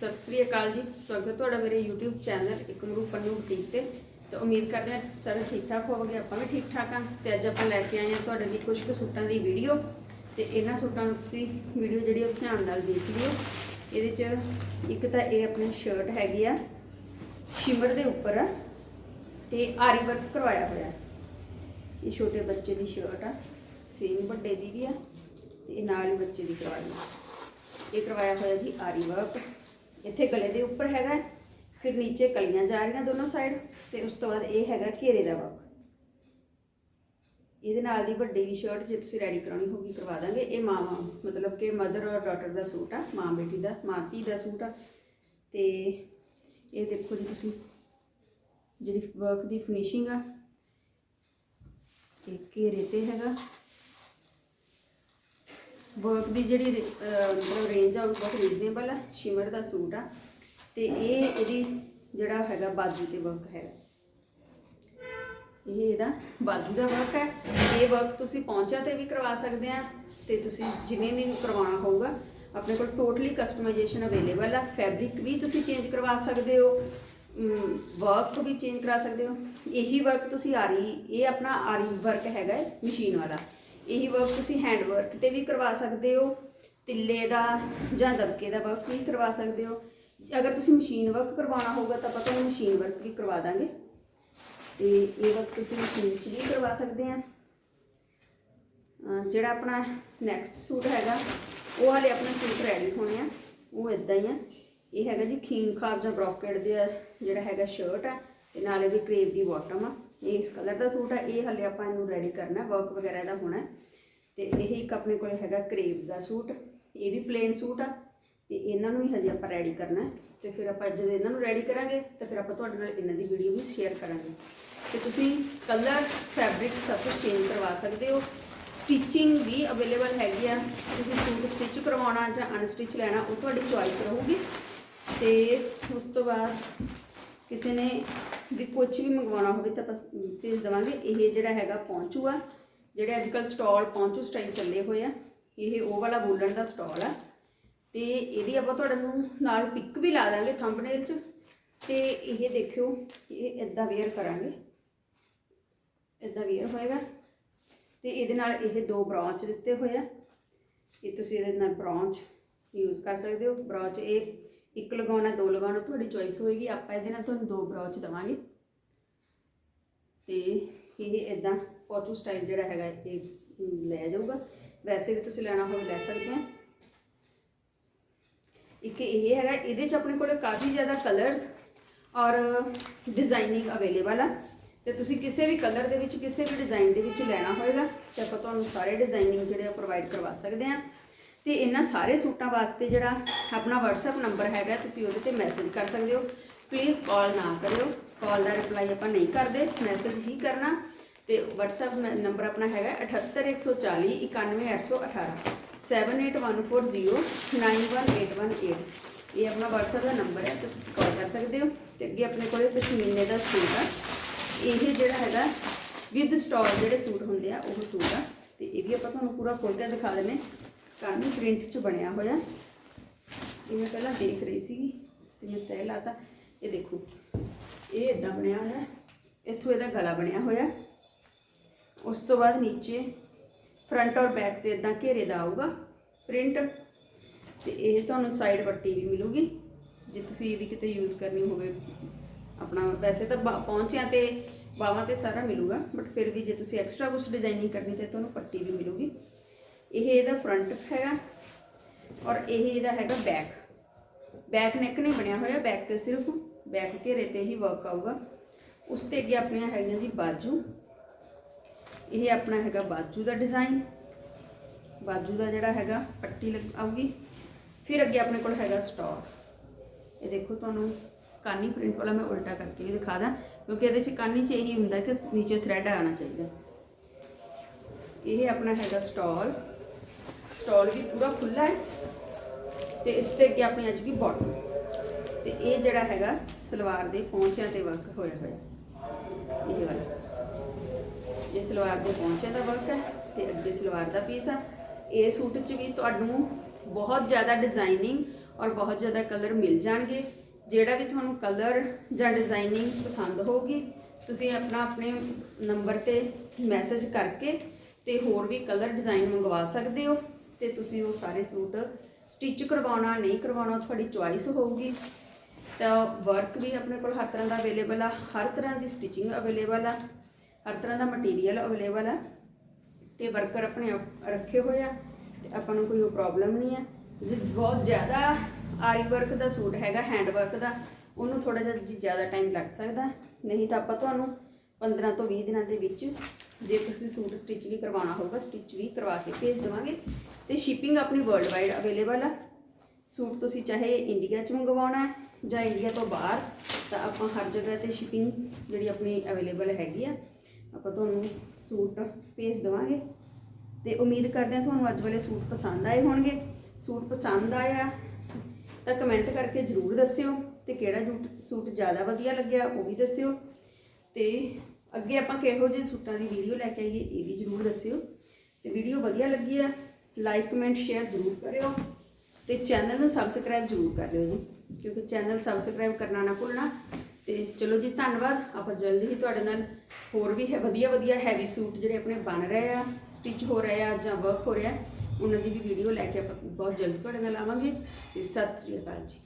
ਸਤਿ ਸ੍ਰੀ ਅਕਾਲ ਜੀ, ਸਵਾਗਤ ਤੁਹਾਡਾ ਮੇਰੇ YouTube ਚੈਨਲ ਇਕਮਰੂ ਪੰਨੂ ਬੁਟੀਕ ਤੇ। ਤੇ ਉਮੀਦ ਕਰਦੇ ਹਾਂ ਸਾਰੇ ਠੀਕ ਠਾਕ ਹੋਵੋਗੇ, ਆਪਾਂ ਵੀ ਠੀਕ ਠਾਕ ਹਾਂ। ਤੇ ਅੱਜ ਆਪਾਂ ਲੈ ਕੇ ਆਏ ਹਾਂ ਤੁਹਾਡੇ ਲਈ ਕੁਝ ਕੁ ਸੂਟਾਂ ਦੀ ਵੀਡੀਓ ਤੇ ਇਹਨਾਂ ਸੂਟਾਂ ਨੂੰ ਤੁਸੀਂ ਵੀਡੀਓ ਜਿਹੜੀ ਉਹ ਧਿਆਨ ਨਾਲ ਦੇਖ ਲਿਓ। ਇਹਦੇ 'ਚ ਇੱਕ ਤਾਂ ਇਹ ਆਪਣੀ ਸ਼ਰਟ ਹੈਗੀ ਆ, ਸ਼ਿਮਰ ਦੇ ਉੱਪਰ। ਆ ਤੇ ਆਰੀ ਵਰਕ ਕਰਵਾਇਆ ਹੋਇਆ ਇਹ ਛੋਟੇ ਬੱਚੇ ਦੀ ਸ਼ਰਟ ਆ ਸੇਮ ਵੱਡੇ ਦੀ ਵੀ ਆ। ਤੇ ਨਾਲ ਹੀ ਬੱਚੇ ਦੀ ਕਰਵਾਈ ਆ ਇਹ ਕਰਵਾਇਆ ਹੋਇਆ ਜੀ ਆਰੀ ਵਰਕ ਇੱਥੇ ਗਲੇ ਦੇ ਉੱਪਰ ਹੈਗਾ ਫਿਰ ਨੀਚੇ ਕਲੀਆਂ ਜਾ ਰਹੀਆਂ ਦੋਨੋਂ ਸਾਈਡ ਤੇ ਉਸ ਤੋਂ ਬਾਅਦ ਇਹ ਹੈਗਾ ਘੇਰੇ ਦਾ ਵਰਕ ਇਹਦੇ ਨਾਲ ਦੀ ਵੱਡੀ ਵੀ ਸ਼ਰਟ ਜੇ ਤੁਸੀਂ ਰੈਡੀ ਕਰਾਉਣੀ ਹੋਗੀ ਕਰਵਾ ਦਾਂਗੇ। ਇਹ ਮਾਂ ਮਤਲਬ ਕਿ ਮਦਰ ਔਰ ਡਾਟਰ ਦਾ ਸੂਟ ਆ, ਮਾਂ ਬੇਟੀ ਦਾ, ਮਾਂ ਧੀ ਦਾ ਸੂਟ ਆ। ਤੇ ਇਹ ਦੇਖੋ ਜੀ ਤੁਸੀਂ, ਜਿਹੜੀ ਵਰਕ ਦੀ ਫਿਨਿਸ਼ਿੰਗ ਆ, ਇਹ ਘੇਰੇ ਤੇ ਹੈਗਾ। ਵਰਕ ਦੀ ਜਿਹੜੀ ਮਤਲਬ ਰੇਂਜ ਆ, ਉਹ ਬਹੁਤ ਰੀਜ਼ਨੇਬਲ ਆ ਸ਼ਿਮਰ ਦਾ ਸੂਟ ਆ। ਤੇ ਇਹ ਇਹਦੀ ਜਿਹੜਾ ਹੈਗਾ ਬਾਜੂ ਤੇ ਵਰਕ ਹੈਗਾ ਇਹ ਇਹਦਾ ਬਾਜੂ ਦਾ ਵਰਕ ਹੈ। ਇਹ ਵਰਕ ਤੁਸੀਂ ਪਹੁੰਚਾ ਤੇ ਵੀ ਕਰਵਾ ਸਕਦੇ ਆ ਤੇ ਤੁਸੀਂ ਜਿਵੇਂ ਵੀ ਕਰਵਾਉਣਾ ਹੋਊਗਾ, ਆਪਣੇ ਕੋਲ ਟੋਟਲੀ ਕਸਟਮਾਈਜੇਸ਼ਨ ਅਵੇਲੇਬਲ ਆ। ਫੈਬਰਿਕ ਵੀ ਤੁਸੀਂ ਚੇਂਜ ਕਰਵਾ ਸਕਦੇ ਹੋ ਵਰਕ ਵੀ ਚੇਂਜ ਕਰਾ ਸਕਦੇ ਹੋ। ਇਹੀ ਵਰਕ ਤੁਸੀਂ ਆਰੀ ਇਹ ਆਪਣਾ ਆਰੀ ਵਰਕ ਹੈਗਾ ਮਸ਼ੀਨ ਵਾਲਾ। ਇਹੀ ਵਰਕ ਤੁਸੀਂ ਹੈਂਡ ਵਰਕ ਤੇ ਵੀ ਕਰਵਾ ਸਕਦੇ ਹੋ, ਤਿੱਲੇ ਦਾ ਜਾਂ ਦਬਕੇ ਦਾ ਵਰਕ ਵੀ ਕਰਵਾ ਸਕਦੇ ਹੋ। ਅਗਰ ਤੁਸੀਂ ਮਸ਼ੀਨ ਵਰਕ ਕਰਵਾਉਣਾ ਹੋਊਗਾ ਤਾਂ ਆਪਾਂ ਤੁਹਾਨੂੰ ਮਸ਼ੀਨ ਵਰਕ ਵੀ ਕਰਵਾ ਦਾਂਗੇ। ਤੇ ਇਹ ਵਰਕ ਤੁਸੀਂ ਮਸ਼ੀਨ 'ਚ ਵੀ ਕਰਵਾ ਸਕਦੇ ਆ। ਜਿਹੜਾ ਆਪਣਾ ਨੈਕਸਟ ਸੂਟ ਹੈਗਾ, ਉਹ ਹਾਲੇ ਆਪਣੇ ਸੂਟ ਰੈਡੀ ਹੋਣੇ ਆ। ਉਹ ਇਦਾਂ ਹੀ ਆ। ਇਹ ਹੈਗਾ ਜੀ ਖੀਮ ਖਾਬ ਜਾਂ ਬ੍ਰੋਕੇਡ ਦੇ ਜਿਹੜਾ ਹੈਗਾ ਸ਼ਰਟ ਆ, ਤੇ ਨਾਲ ਇਹਦੀ ਕਰੇਵ ਦੀ ਬਾਟਮ ਆ। ਇਹ ਇਸ ਕਲਰ ਦਾ ਸੂਟ ਆ, ਇਹ ਹਾਲੇ ਆਪਾਂ ਇਹਨੂੰ ਰੈਡੀ ਕਰਨਾ ਵਰਕ ਵਗੈਰਾ ਇਹਦਾ ਹੋਣਾ ਹੈ। ਤੇ ਇਹ ਇੱਕ ਆਪਣੇ ਕੋਲ ਹੈਗਾ ਕਰੇਵ ਦਾ ਸੂਟ, ਇਹ ਵੀ ਪਲੇਨ ਸੂਟ ਆ, ਤੇ ਇਹਨਾਂ ਨੂੰ ਹੀ ਹਜੇ ਆਪਾਂ ਰੈਡੀ ਕਰਨਾ ਹੈ। ਤੇ ਫਿਰ ਆਪਾਂ ਜਦੋਂ ਇਹਨਾਂ ਨੂੰ ਰੈਡੀ ਕਰਾਂਗੇ, ਤਾਂ ਫਿਰ ਆਪਾਂ ਤੁਹਾਡੇ ਨਾਲ ਇਹਨਾਂ ਦੀ ਵੀਡੀਓ ਵੀ ਸ਼ੇਅਰ ਕਰਾਂਗੇ। ਤੇ ਤੁਸੀਂ ਕਲਰ ਫੈਬਰਿਕ ਸਭ ਕੁਝ ਚੇਂਜ ਕਰਵਾ ਸਕਦੇ ਹੋ। ਸਟਿਚਿੰਗ ਵੀ ਅਵੇਲੇਬਲ ਹੈਗੀ ਆ। ਤੁਸੀਂ ਸੂਟ ਸਟਿਚ ਕਰਵਾਉਣਾ ਜਾਂ ਅਨਸਟਿਚ ਲੈਣਾ, ਉਹ ਤੁਹਾਡੀ ਚੁਆਇਸ ਰਹੂਗੀ। ਤੇ ਉਸ ਤੋਂ ਬਾਅਦ ਕਿਸੇ ਨੇ ਵੀ ਕੁਝ ਵੀ ਮੰਗਵਾਉਣਾ ਹੋਵੇ ਤਾਂ ਆਪਾਂ ਭੇਜ ਦੇਵਾਂਗੇ। ਇਹ ਜਿਹੜਾ ਹੈਗਾ ਪਹੁੰਚੂ ਆ, ਜਿਹੜੇ ਅੱਜ ਕੱਲ ਸਟਾਲ ਪਹੁੰਚੂ ਸਟਾਈਲ ਚੱਲੇ ਹੋਏ ਆ, ਇਹ ਉਹ ਵਾਲਾ ਬੋਲਣ ਦਾ ਸਟਾਲ ਆ। ਤੇ ਇਹਦੀ ਆਪਾਂ ਤੁਹਾਨੂੰ ਨਾਲ ਪਿਕ ਵੀ ਲਾ ਦਾਂਗੇ ਥੰਬਨੇਲ 'ਚ। ਤੇ ਇਹ ਦੇਖਿਓ, ਇਹ ਇਦਾਂ ਵੇਅਰ ਕਰਾਂਗੇ। ਇਦਾਂ ਵੇਅਰ ਹੋਏਗਾ। ਤੇ ਇਹਦੇ ਨਾਲ ਇਹ ਦੋ ਬ੍ਰਾਂਚ ਦਿੱਤੇ ਹੋਏ ਆ। ਇਹ ਤੁਸੀਂ ਇਹਦੇ ਨਾਲ ਬ੍ਰਾਂਚ ਯੂਜ਼ ਕਰ ਸਕਦੇ ਹੋ। ਬ੍ਰਾਂਚ ਇਹ ਇੱਕ ਲਗਾਉਣਾ, ਦੋ ਲਗਾਉਣਾ, ਤੁਹਾਡੀ ਚੋਇਸ ਹੋਏਗੀ। ਆਪਾਂ ਇਹਦੇ ਨਾਲ ਤੁਹਾਨੂੰ ਦੋ ਬ੍ਰਾਂਚ ਦਵਾਂਗੇ। ਤੇ ਇਹ ਇਦਾਂ ਪੋਚੂ ਸਟਾਈਲ ਜਿਹੜਾ ਹੈਗਾ, ਇਹ ਲੈ ਜਾਊਗਾ। ਵੈਸੇ ਵੀ ਤੁਸੀਂ ਲੈਣਾ ਹੋਵੇ, ਲੈ ਸਕਦੇ ਆ। ਇੱਕ ਇਹ ਹੈਗਾ, ਇਹਦੇ ਚ ਆਪਣੇ ਕੋਲ ਕਾਫੀ ਜ਼ਿਆਦਾ ਕਲਰਸ ਔਰ ਡਿਜ਼ਾਈਨਿੰਗ ਅਵੇਲੇਬਲ ਆ। ਤੇ ਤੁਸੀਂ ਕਿਸੇ ਵੀ ਕਲਰ ਦੇ ਵਿੱਚ, ਕਿਸੇ ਵੀ ਡਿਜ਼ਾਈਨ ਦੇ ਵਿੱਚ ਲੈਣਾ ਹੋਏਗਾ, ਤੇ ਆਪਾਂ ਤੁਹਾਨੂੰ ਸਾਰੇ ਡਿਜ਼ਾਈਨਿੰਗ ਜਿਹੜੇ ਆ ਪ੍ਰੋਵਾਈਡ ਕਰਵਾ ਸਕਦੇ ਆ। ਤੇ ਇਹਨਾਂ ਸਾਰੇ ਸੂਟਾਂ ਵਾਸਤੇ ਜਿਹੜਾ ਆਪਣਾ WhatsApp ਨੰਬਰ ਹੈਗਾ, ਤੁਸੀਂ ਉਹਦੇ ਤੇ ਮੈਸੇਜ ਕਰ ਸਕਦੇ ਹੋ। ਪਲੀਜ਼ ਕਾਲ ਨਾ ਕਰਿਓ। ਕਾਲ ਦਾ ਰਿਪਲਾਈ ਆਪਾਂ ਨਹੀਂ ਕਰਦੇ। ਮੈਸੇਜ ਹੀ ਕਰਨਾ। ਤੇ WhatsApp ਨੰਬਰ ਆਪਣਾ ਹੈਗਾ 78140 91818 7814091818 ਇਹ ਆਪਣਾ WhatsApp ਦਾ ਨੰਬਰ ਹੈ, ਤੇ ਤੁਸੀਂ ਕਾਲ ਕਰ ਸਕਦੇ ਹੋ। ਤੇ ਅੱਗੇ ਆਪਣੇ ਕੋਲੇ ਪਸ਼ਮੀਨੇ ਦਾ ਸੂਟ ਆ। ਇਹ ਜਿਹੜਾ ਹੈਗਾ ਵਿਦ ਸਟਾਲ ਜਿਹੜੇ ਸੂਟ ਹੁੰਦੇ ਆ, ਉਹ ਸੂਟ ਆ। ਤੇ ਇਹ ਵੀ ਆਪਾਂ ਤੁਹਾਨੂੰ ਪੂਰਾ ਖੋਲ ਕੇ ਦਿਖਾ ਦਿੰਨੇ ਕਾਨੀ ਪ੍ਰਿੰਟ 'ਚ ਬਣਿਆ ਹੋਇਆ। ਇਹ ਮੈਂ ਪਹਿਲਾਂ ਦੇਖ ਰਹੀ ਸੀਗੀ ਤੇ ਮੈਂ ਤੈਅ ਲਾਤਾ। ਇਹ ਦੇਖੋ, ਇਹ ਇਦਾਂ ਬਣਿਆ ਹੋਇਆ ਇੱਥੋਂ ਇਹਦਾ ਗਲਾ ਬਣਿਆ ਹੋਇਆ ਉਸ ਤੋਂ ਬਾਅਦ ਨੀਚੇ ਫਰੰਟ ਔਰ ਬੈਕ ਤੇ ਇਦਾਂ ਘੇਰੇ ਦਾ ਆਊਗਾ ਪ੍ਰਿੰਟ। ਤੇ ਇਹ ਤੁਹਾਨੂੰ ਸਾਈਡ ਪੱਟੀ ਵੀ ਮਿਲੂਗੀ। ਜੇ ਤੁਸੀਂ ਇਹ ਵੀ ਕਿਤੇ ਯੂਜ਼ ਕਰਨੀ ਹੋਵੇ, ਆਪਣਾ ਵੈਸੇ ਤਾਂ ਬਾ- ਪਹੁੰਚਿਆਂ ਤੇ, ਬਾਹਾਂ ਤੇ ਸਾਰਾ ਮਿਲੂਗਾ। ਬਟ ਫਿਰ ਵੀ ਜੇ ਤੁਸੀਂ ਐਕਸਟਰਾ ਕੁਝ ਡਿਜ਼ਾਈਨਿੰਗ ਕਰਨੀ ਤੇ ਤੁਹਾਨੂੰ ਪੱਟੀ ਵੀ ਮਿਲੂਗੀ। ਇਹ ਇਹਦਾ ਫਰੰਟ ਹੈਗਾ ਔਰ ਇਹ ਇਹਦਾ ਹੈਗਾ ਬੈਕ ਬੈਕ ਨੈਕ ਨੇ ਬਣਿਆ ਹੋਇਆ ਬੈਕ ਤੇ ਸਿਰਫ ਬੈਕ ਘੇਰੇ ਤੇ ਹੀ ਵਰਕ ਆਊਗਾ। ਉਸ ਤੇ ਅੱਗੇ ਆਪਣੀਆਂ ਹੈਗੀਆਂ ਜੀ ਬਾਜੂ। ਇਹ ਆਪਣਾ ਹੈਗਾ ਬਾਜੂ ਦਾ ਡਿਜ਼ਾਈਨ ਬਾਜੂ ਦਾ ਜਿਹੜਾ ਹੈਗਾ ਪੱਟੀ ਲੱਗ ਆਊਗੀ। ਫਿਰ ਅੱਗੇ ਆਪਣੇ ਕੋਲ ਹੈਗਾ ਸਟਾਰ ਇਹ ਦੇਖੋ ਤੁਹਾਨੂੰ ਕਾਨੀ ਪ੍ਰਿੰਟ ਵਾਲਾ ਮੈਂ ਉਲਟਾ ਕਰਕੇ ਵੀ ਦਿਖਾ ਦਾਂ, ਕਿਉਂਕਿ ਇਹਦੇ ਚ ਕਾਨੀ ਚ ਇਹੀ ਹੁੰਦਾ ਕਿ ਨੀਚੇ ਥ੍ਰੈਡ ਆਣਾ ਚਾਹੀਦਾ। ਇਹ ਆਪਣਾ ਹੈਗਾ ਸਟਾਲ ਸਟਾਲ ਵੀ ਪੂਰਾ ਖੁੱਲਾ ਹੈ ਤੇ ਇਸ ਤੇ ਅੱਗੇ ਆਪਣੀ ਅੱਜ ਦੀ ਬਾਟਮ ਤੇ ਇਹ ਜਿਹੜਾ ਹੈਗਾ, ਸਲਵਾਰ ਦੇ ਪੌਂਚਿਆਂ ਤੇ ਵਰਕ ਹੋਇਆ ਹੋਇਆ। ਇਹ ਵਾਲਾ। ਇਹ ਸਲਵਾਰ ਦੇ ਪੌਂਚਿਆਂ ਦਾ ਵਰਕ ਹੈ ਤੇ ਅੱਗੇ ਸਲਵਾਰ ਦਾ ਪੀਸ ਆ। ਇਹ ਸੂਟ 'ਚ ਵੀ ਤੁਹਾਨੂੰ ਬਹੁਤ ਜ਼ਿਆਦਾ ਡਿਜ਼ਾਈਨਿੰਗ ਔਰ ਬਹੁਤ ਜ਼ਿਆਦਾ ਕਲਰ ਮਿਲ ਜਾਣਗੇ। ਜਿਹੜਾ ਵੀ ਤੁਹਾਨੂੰ ਕਲਰ ਜਾਂ ਡਿਜ਼ਾਈਨਿੰਗ ਪਸੰਦ ਹੋਊਗੀ, ਤੁਸੀਂ ਆਪਣਾ ਆਪਣੇ ਨੰਬਰ ਤੇ ਮੈਸੇਜ ਕਰਕੇ ਤੇ ਹੋਰ ਵੀ ਕਲਰ ਡਿਜ਼ਾਈਨ ਮੰਗਵਾ ਸਕਦੇ ਹੋ। ਤੇ ਤੁਸੀਂ ਉਹ ਸਾਰੇ ਸੂਟ ਸਟਿਚ ਕਰਵਾਉਣਾ, ਨਹੀਂ ਕਰਵਾਉਣਾ ਤੁਹਾਡੀ ਚੁਆਇਸ ਹੋਊਗੀ। ਤਾਂ ਵਰਕ ਵੀ ਆਪਣੇ ਕੋਲ ਹਰ ਤਰ੍ਹਾਂ ਦਾ ਅਵੇਲੇਬਲ ਆ, ਹਰ ਤਰ੍ਹਾਂ ਦੀ ਸਟਿਚਿੰਗ ਅਵੇਲੇਬਲ ਆ, ਹਰ ਤਰ੍ਹਾਂ ਦਾ ਮਟੀਰੀਅਲ ਅਵੇਲੇਬਲ ਆ। ਤੇ ਵਰਕਰ ਆਪਣੇ ਆਪ ਰੱਖੇ ਹੋਏ ਆ, ਤੇ ਆਪਾਂ ਨੂੰ ਕੋਈ ਉਹ ਪ੍ਰੋਬਲਮ ਨਹੀਂ ਹੈ ਜੇ ਬਹੁਤ ਜ਼ਿਆਦਾ ਆਰੀ ਵਰਕ ਦਾ ਸੂਟ ਹੈਗਾ ਹੈਂਡ ਵਰਕ ਦਾ, ਉਹਨੂੰ ਥੋੜਾ ਜਿਹਾ ਜੀ ਜ਼ਿਆਦਾ ਟਾਈਮ ਲੱਗ ਸਕਦਾ। ਨਹੀਂ ਤਾਂ ਆਪਾਂ ਤੁਹਾਨੂੰ 15 ਤੋਂ 20 ਦਿਨਾਂ ਦੇ ਵਿੱਚ ਜੇ ਤੁਸੀਂ ਸੂਟ ਸਟਿਚ ਵੀ ਕਰਵਾਉਣਾ ਹੋਊਗਾ ਸਟਿਚ ਵੀ ਕਰਵਾ ਕੇ ਭੇਜ ਦੇਵਾਂਗੇ। ਤੇ ਸ਼ਿਪਿੰਗ ਆਪਣੀ ਵਰਲਡ ਵਾਈਡ ਅਵੇਲੇਬਲ ਆ। ਸੂਟ ਤੁਸੀਂ ਚਾਹੇ ਇੰਡੀਆ 'ਚ ਮੰਗਵਾਉਣਾ ਹੈ ਜਾਂ ਇੰਡੀਆ ਤੋਂ ਬਾਹਰ, ਤਾਂ ਆਪਾਂ ਹਰ ਜਗ੍ਹਾ ਤੇ ਸ਼ਿਪਿੰਗ ਜਿਹੜੀ ਆਪਣੀ ਅਵੇਲੇਬਲ ਹੈਗੀ ਆ, ਆਪਾਂ ਤੁਹਾਨੂੰ ਸੂਟ ਭੇਜ ਦੇਵਾਂਗੇ। ਤੇ ਉਮੀਦ ਕਰਦੇ ਹਾਂ ਤੁਹਾਨੂੰ ਅੱਜ ਵਾਲੇ ਸੂਟ ਪਸੰਦ ਆਏ ਹੋਣਗੇ। ਸੂਟ ਪਸੰਦ ਆਇਆ, ਤਾਂ ਕਮੈਂਟ ਕਰਕੇ ਜਰੂਰ ਦੱਸਿਓ। ਤੇ ਕਿਹੜਾ ਜੂਟ- ਸੂਟ ਜ਼ਿਆਦਾ ਵਧੀਆ ਲੱਗਿਆ ਉਹ ਵੀ ਦੱਸਿਓ। ਤੇ ਅੱਗੇ ਆਪਾਂ ਕਿਹੋ ਜਿਹੇ ਸੂਟਾਂ ਦੀ ਵੀਡੀਓ ਲੈ ਕੇ ਆਈਏ, ਇਹ ਵੀ ਜਰੂਰ ਦੱਸਿਓ। ਤੇ ਵੀਡੀਓ ਵਧੀਆ ਲੱਗੀ ਆ ਲਾਈਕ ਕਮੈਂਟ ਸ਼ੇਅਰ ਜਰੂਰ ਕਰਿਓ ਤੇ ਚੈਨਲ ਨੂੰ ਸਬਸਕ੍ਰਾਈਬ ਜਰੂਰ ਕਰ ਲਿਓ ਜੀ, ਕਿਉਂਕਿ ਚੈਨਲ ਸਬਸਕ੍ਰਾਈਬ ਕਰਨਾ ਨਾ ਭੁੱਲਣਾ। ਤੇ ਚਲੋ ਜੀ, ਧੰਨਵਾਦ। ਆਪਾਂ ਜਲਦੀ ਹੀ ਤੁਹਾਡੇ ਨਾਲ ਹੋਰ ਵੀ ਹੈ ਵਧੀਆ ਵਧੀਆ ਹੈਵੀ ਸੂਟ ਜਿਹੜੇ ਆਪਣੇ ਬਣ ਰਹੇ ਆ ਸਟਿਚ ਹੋ ਰਹੇ ਆ ਜਾਂ ਵਰਕ ਹੋ ਰਿਹਾ, ਉਹਨਾਂ ਦੀ ਵੀ ਵੀਡੀਓ ਲੈ ਕੇ ਆਪਾਂ ਬਹੁਤ ਜਲਦੀ ਤੁਹਾਡੇ ਨਾਲ ਆਵਾਂਗੇ। ਤੇ ਸਤਿ ਸ੍ਰੀ ਅਕਾਲ ਜੀ।